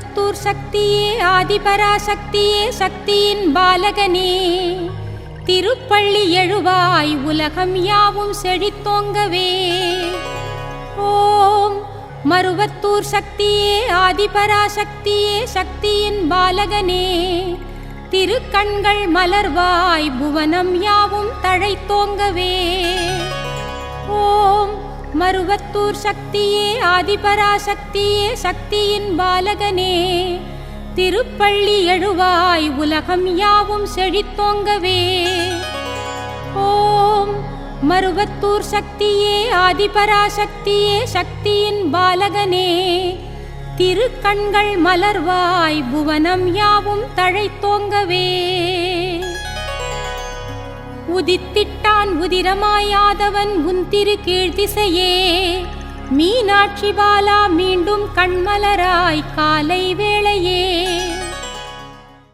மருவத்தூர் சக்தியே ஆதிபராசக்தியே சக்தியின் பாலகனே. திருப்பள்ளி எழுவாய் உலகம் யாவும் செழித்தோங்கவே. ஓம் மருவத்தூர் சக்தியே ஆதிபராசக்தியே சக்தியின் பாலகனே. திருக்கண்கள் மலர்வாய் புவனம் யாவும் தழைத்தோங்கவே. மருவத்தூர் சக்தியே ஆதிபராசக்தியே சக்தியின் பாலகனே. திருப்பள்ளி எழுவாய் உலகம் யாவும் செழித்தோங்கவே. ஓம் மருவத்தூர் சக்தியே ஆதிபராசக்தியே சக்தியின் பாலகனே. திருக்கண்கள் மலர்வாய் புவனம் யாவும் தழைத்தோங்கவே. உதித்திட்டான் உதிரமாயாதவன் உன் திரு கீழ்த்திசையே மீனாட்சி பாலா மீண்டும் கண்மலராய் காலை வேளையே.